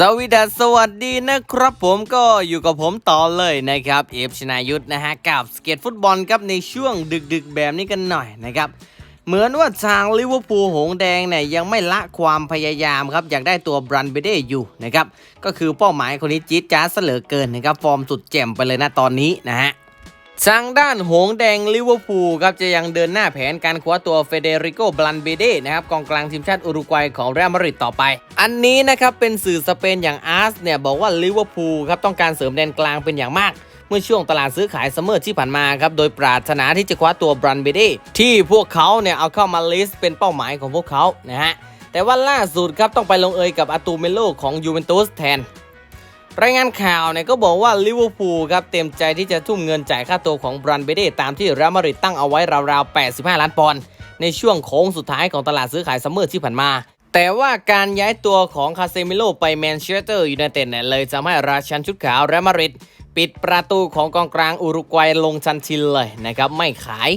สวัสดีสวัสดีนะครับผมก็อยู่กับผมต่อเลยนะครับเอฟชนายุทธนะฮะกับสเก็ตฟุตบอลครับในช่วงดึกๆแบบนี้กันหน่อยนะครับเหมือนว่าทางลิเวอร์พูลหงแดงเนี่ยยังไม่ละความพยายามครับอยากได้ตัวบรันเบเดอยู่นะครับก็คือเป้าหมายคนนี้จี๊ดจ้าเสลอเกินนะครับฟอร์มสุดแจ่มไปเลยนะตอนนี้นะฮะ ทางด้านหงแดงลิเวอร์พูลครับจะยังเดินหน้าแผนการคว้าตัวเฟเดริโกบลันเบเดนะครับกองกลางทีมชาติอุรุกวัยของเรอัลมาดริดต่อไป อันนี้นะครับเป็นสื่อสเปนอย่างอาร์สเนี่ยบอกว่าลิเวอร์พูลครับต้องการเสริมแดนกลางเป็นอย่างมาก เมื่อช่วงตลาดซื้อขายซัมเมอร์ที่ผ่านมาครับโดยปรารถนาที่จะคว้าตัวบรันเบเดที่พวกเขาเนี่ยเอาเข้ามาลิสต์เป็นเป้าหมายของพวกเขานะฮะแต่ว่าล่าสุดครับต้องไปลงเอยกับอาตูเมโลของยูเวนตุสแทน รายงานข่าวเนี่ยก็บอกว่าลิเวอร์พูลครับเต็มใจที่จะทุ่มเงินจ่ายค่าตัวของบรันเบเดตามที่เรอัลมาดริดตั้งเอาไว้ราวๆ 85 ล้านปอนด์ในช่วงโค้งสุดท้ายของตลาดซื้อขายซัมเมอร์ที่ผ่านมา แต่ว่าการย้ายตัวของคาเซมิโลไปแมนเชสเตอร์ยูไนเต็ดเนี่ยเลยทำให้ราชันชุดขาวเรอัลมาดริดปิดประตูของกองกลางอุรุกวัยลงชันชินเลยนะครับไม่ขาย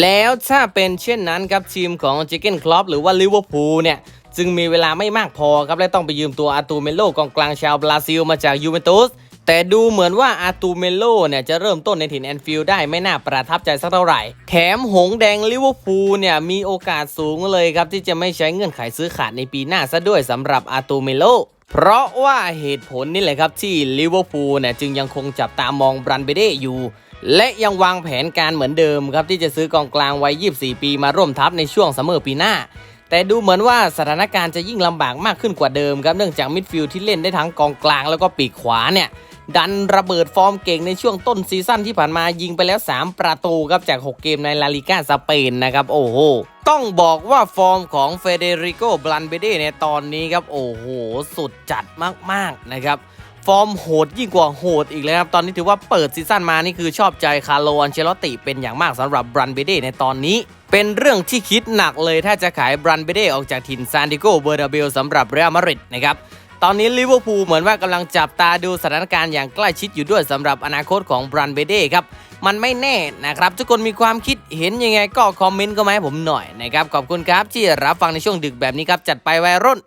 แล้วถ้าเป็นเช่นนั้นครับทีมของเจเกนคลอปหรือว่าลิเวอร์พูลเนี่ยจึงมีเวลาไม่มากพอครับและต้องไปยืมตัวอาตูเมโลกองกลางชาวบราซิลมาจากยูเวนตุสแต่ดูเหมือนว่าอาตูเมโลเนี่ยจะเริ่มต้นในถิ่นแอนฟิลด์ได้ไม่น่าประทับใจสักเท่าไหร่ แถมหงแดงลิเวอร์พูลเนี่ยมีโอกาสสูงเลยครับ ที่จะไม่ใช้เงื่อนไขซื้อขาดในปีหน้าซะด้วยสำหรับอาตูเมโลเพราะว่าเหตุผลนี่แหละครับที่ลิเวอร์พูลเนี่ยจึงยังคงจับตามองบรันเบเดอยู่ และยังวางแผนการเหมือนเดิมครับที่จะซื้อกองกลางวัย 24 ปีมาร่วมทัพในช่วงซัมเมอร์ปีหน้า แต่ดูเหมือนว่าสถานการณ์จะยิ่งลำบากมากขึ้นกว่าเดิมครับเนื่องจากมิดฟิลด์ที่เล่นได้ทั้งกองกลางแล้วก็ปีกขวาเนี่ยดันระเบิดฟอร์มเก่งในช่วงต้นซีซั่นที่ผ่านมายิงไปแล้ว 3 ประตูครับจาก 6 เกมในลาลิก้าสเปนนะครับโอ้โหต้องบอกว่าฟอร์มของเฟเดริโกบลันเบเดในตอนนี้ครับโอ้โหสุดจัดมากๆนะครับ ฟอร์มโหดยิ่งกว่าโหดอีกแล้วครับ ตอนนี้ถือว่าเปิดซีซั่นมานี่คือชอบใจคาร์โลอันเชลติเป็นอย่างมากสำหรับบรันเบเดในตอนนี้ เป็นเรื่องที่คิดหนักเลยถ้าจะขายบรันเบเดออกจากถิ่นซานดิโกเบอร์นาเบลสำหรับเรอัลมาดริดนะครับตอนนี้ลิเวอร์พูลเหมือนว่ากำลังจับตาดูสถานการณ์อย่างใกล้ชิดอยู่ด้วยสำหรับอนาคตของบรันเบเดครับ มันไม่แน่นะครับ ทุกคนมีความคิดเห็นยังไงก็คอมเมนต์ก็มาให้ผมหน่อยนะครับ ขอบคุณครับที่รับฟังในช่วงดึกแบบนี้ครับ จัดไปวัยรุ่น